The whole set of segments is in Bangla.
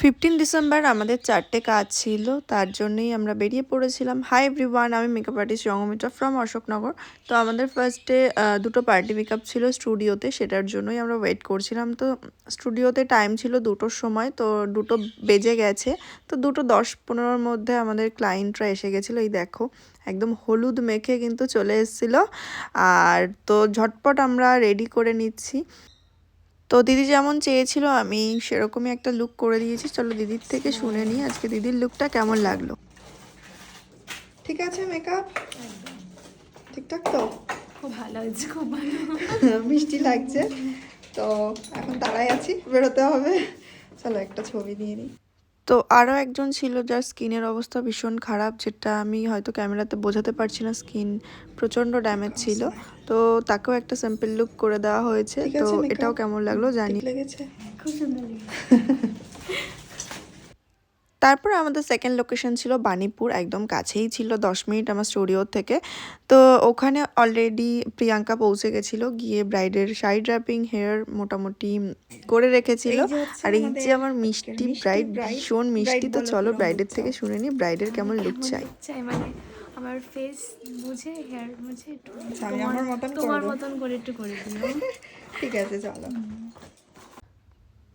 ফিফটিন ডিসেম্বর আমাদের চারটে কাজ ছিল, তার জন্যই আমরা বেরিয়ে পড়েছিলাম। হাই এভরিওয়ান আমি makeup artist Rangamitra from Ashoknagar. তো আমাদের ফার্স্টে দুটো পার্টি মেকআপ ছিল স্টুডিওতে সেটার জন্যই আমরা ওয়েট করছিলাম। তো স্টুডিওতে টাইম ছিল দুটোর সময়, তো দুটো বেজে গেছে। তো দুটো দশ পনেরোর মধ্যে আমাদের ক্লায়েন্টরা এসে গেছিল, এই দেখো, একদম হলুদ মেখে কিন্তু চলে এসেছিল। আর তো ঝটপট আমরা রেডি করে নিচ্ছি। তো দিদি যেমন চেয়েছিল আমি সেরকমই একটা লুক করে দিয়েছি। চলো দিদির থেকে শুনে নিই আজকে দিদির লুকটা কেমন লাগল। ঠিক আছে মেকআপ ঠিকঠাক তো? খুব ভালো হয়েছে খুব ভালো। মিষ্টি লাগছে। তো এখন তারাই আছি বেরোতে হবে। চলো একটা ছবি দিয়ে নিই। তো আরও একজন ছিল যার স্কিনের অবস্থা ভীষণ খারাপ যেটা আমি হয়তো ক্যামেরাতে বোঝাতে পারছি না স্কিন প্রচণ্ড ড্যামেজ ছিল। তো তাকেও একটা স্যাম্পল লুক করে দেওয়া হয়েছে। তো এটাও কেমন লাগল জানি লেগেছে। খুব সুন্দর লেগেছে। তারপর আমাদের সেকেন্ড লোকেশন ছিল বানিপুর একদম কাছেই ছিল দশ মিনিট আমার স্টুডিও থেকে। তো ওখানে অলরেডি প্রিয়াঙ্কা পৌঁছে গেছিল গিয়ে ব্রাইডের সাইড র্যাপিং হেয়ার মোটামুটি করে রেখেছিল। আর এই যে আমার মিষ্টি ব্রাইড ভীষণ মিষ্টি তো চলো ব্রাইডের থেকে শুনে নিই ব্রাইডের কেমন লুক চাই। মানে আমার ফেস বুঝে হেয়ার বুঝে একটু তোমার- আমার মতন করে তোমার দেবো। মতন করে একটু করে দিও ঠিক আছে চলো।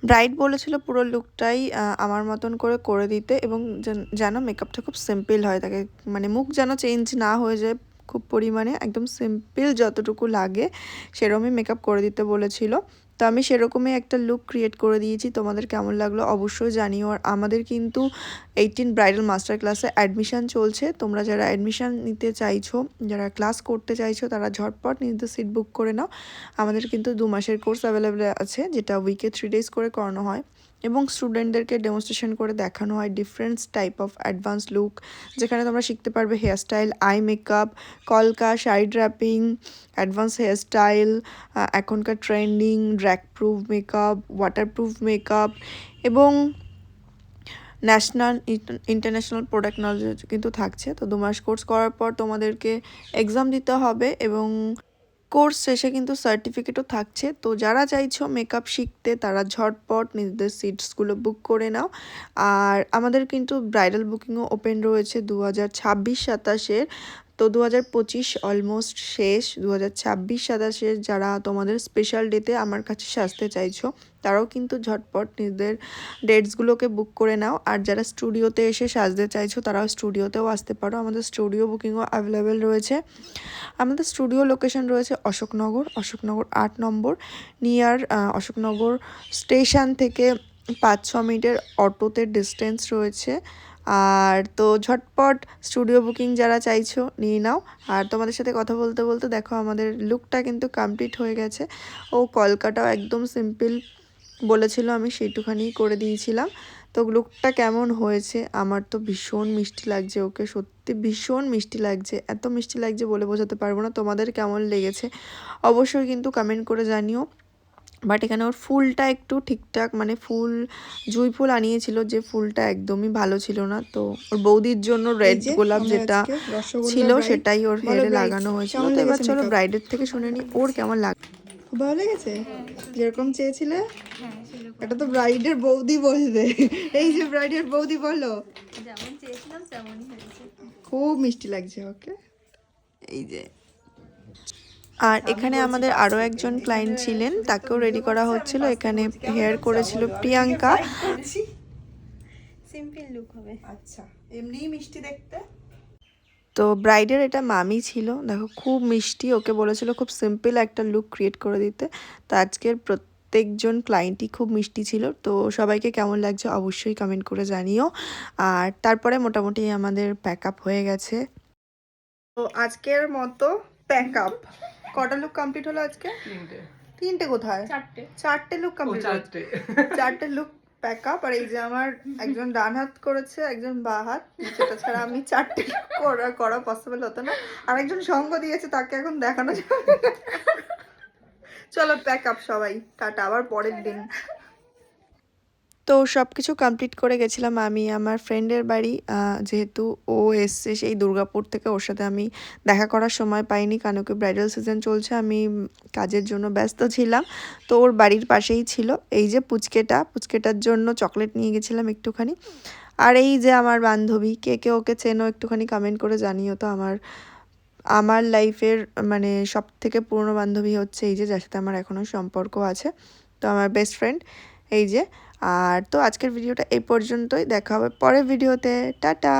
ব্রাইড বলেছিল পুরো লুকটাই আমার মতন করে করে দিতে এবং যেন- যেন মেকআপটা খুব সিম্পল হয় তাকে। মানে মুখ যেন চেঞ্জ না হয়ে যায় খুব পরিমাণে একদম সিম্পল যতটুকু লাগে সেরকমই মেকআপ করে দিতে বলেছিল। তো আমি সেরকমই একটা লুক ক্রিয়েট করে দিয়েছি। তোমাদের কেমন লাগল অবশ্যই জানিও। আর আমাদের কিন্তু এইটিন ব্রাইডাল মাস্টার ক্লাসে অ্যাডমিশান চলছে। তোমরা যারা অ্যাডমিশান নিতে চাইছো, যারা ক্লাস করতে চাইছো, তারা ঝটপট নিজেদের সিট বুক করে নাও। আমাদের কিন্তু দু মাসের কোর্স অ্যাভেলেবেল আছে, যেটা উইকে থ্রি ডেজ করে করানো হয়। এবং স্টুডেন্টদেরকে ডেমনস্ট্রেশন করে দেখানো হয় different type of advance look যেখানে তোমরা শিখতে পারবে হেয়ারস্টাইল আই মেকআপ কলকা সাইড র্যাপিং অ্যাডভান্স হেয়ারস্টাইল এখনকার trending drag proof makeup waterproof makeup এবং ন্যাশনাল ইন্টারন্যাশনাল প্রোডাক্ট নলেজ কিন্তু থাকছে। তো দু মাস কোর্স করার পর তোমাদেরকে এক্সাম দিতে হবে এবং কোর্স শেষে কিন্তু সার্টিফিকেটও থাকছে। তো যারা চাইছো মেকআপ শিখতে, তারা ঝটপট নিজেদের সিটসগুলো বুক করে নাও। আর আমাদের কিন্তু ব্রাইডাল বুকিংও ওপেন রয়েছে দু হাজার ছাব্বিশ সাতাশের। তো দু হাজার পঁচিশ অলমোস্ট শেষ দু হাজার ছাব্বিশ সাতাশের যারা তোমাদের স্পেশাল ডেতে আমার কাছে সাজতে চাইছো, তারাও কিন্তু ঝটপট নিজেদের ডেটসগুলোকে বুক করে নাও। আর যারা স্টুডিওতে এসে সাজতে চাইছো, তারাও স্টুডিওতেও আসতে পারো। আমাদের স্টুডিও বুকিংও অ্যাভেলেবেল রয়েছে। আমাদের স্টুডিও লোকেশন রয়েছে অশোকনগর অশোকনগর আট নম্বর। নিয়ার অশোকনগর স্টেশন থেকে পাঁচ ছ মিনিটের অটোতে ডিস্টেন্স রয়েছে। আর তো ঝটপট স্টুডিও বুকিং যারা চাইছো, নিয়ে নাও। আর তোমাদের সাথে কথা বলতে বলতে দেখো আমাদের লুকটা কিন্তু কমপ্লিট হয়ে গেছে। ও কলকাটাও একদম সিম্পল বলেছিল, আমি সেইটুখানি করে দিয়েছিলাম। তো লুকটা কেমন হয়েছে? আমার তো ভীষণ মিষ্টি লাগছে ওকে, সত্যি ভীষণ মিষ্টি লাগছে। এত মিষ্টি লাগছে বলে বোঝাতে পারব না তোমাদের কেমন লেগেছে। অবশ্যই কিন্তু কমেন্ট করে জানিও। বাট এখানে ওর ফুলটা একটু ঠিকঠাক মানে ফুল জুঁই ফুল আনিয়েছিল যে ফুলটা একদমই ভালো ছিল না। তো ওর বৌদির জন্য রেড গোলাপ যেটা ছিল সেটাই ওর হেয়ারে লাগানো হয়েছিল। তো এবার চলো ব্রাইডের থেকে শুনে নি ওর কেমন লাগ ভালো লেগেছে? যেরকম চেয়েছিলে? হ্যাঁ এটা তো ব্রাইডের বৌদি বলবে। এই যে ব্রাইডের বৌদি বলো। খুব মিষ্টি লাগছে ওকে। এই যে আর এখানে আমাদের আরও একজন ক্লায়েন্ট ছিলেন তাকেও রেডি করা হচ্ছিল। এখানে হেয়ার করেছিল প্রিয়াঙ্কা। সিম্পল লুক হবে। আচ্ছা এমনিই মিষ্টি দেখতে? তো ব্রাইডের এটা মামি ছিল। দেখো খুব মিষ্টি ওকে বলেছিল খুব সিম্পল একটা লুক ক্রিয়েট করে দিতে। তো আজকের প্রত্যেকজন ক্লায়েন্টই খুব মিষ্টি ছিল। তো সবাইকে কেমন লাগছে অবশ্যই কমেন্ট করে জানিও। আর তারপরে মোটামুটি আমাদের প্যাক আপ হয়ে গেছে। তো আজকের মতো প্যাক আপ কটা লুক কমপ্লিট হলো আজকে? তিনটে। তিনটে কোথায়? চারটে। চারটে লুক কমপ্লিট চারটে। চারটে লুক প্যাক আপ আর এই যে আমার একজন ডান হাত করেছে একজন বা হাত। সেটা ছাড়া আমি চারটে করা করা পসিবল হতো না। আর একজন সঙ্গ দিয়েছে তাকে এখন দেখানো যাবে চলো প্যাক আপ সবাই। টাটা আবার পরের দিন। তো সব কিছু কমপ্লিট করে গেছিলাম আমি, আমার ফ্রেন্ডের বাড়ি যেহেতু ও এসছে সেই দুর্গাপুর থেকে ওর সাথে আমি দেখা করার সময় পাইনি কারণ ওকে ব্রাইডাল সিজন চলছে, আমি কাজের জন্য ব্যস্ত ছিলাম। তো ওর বাড়ির পাশেই ছিল, এই যে পুচকেটা, পুচকেটার জন্য চকলেট নিয়ে গেছিলাম একটুখানি। আর এই যে আমার বান্ধবী, কে কে ওকে চেনো একটুখানি কমেন্ট করে জানিও তো, আমার আমার লাইফের মানে সব থেকে পুরনো বান্ধবী হচ্ছে এই যে, যার সাথে আমার এখনও সম্পর্ক আছে। তো আমার বেস্ট ফ্রেন্ড এই যে আর তো আজকের ভিডিওটা এই পর্যন্তই দেখা হবে পরের ভিডিওতে। টাটা!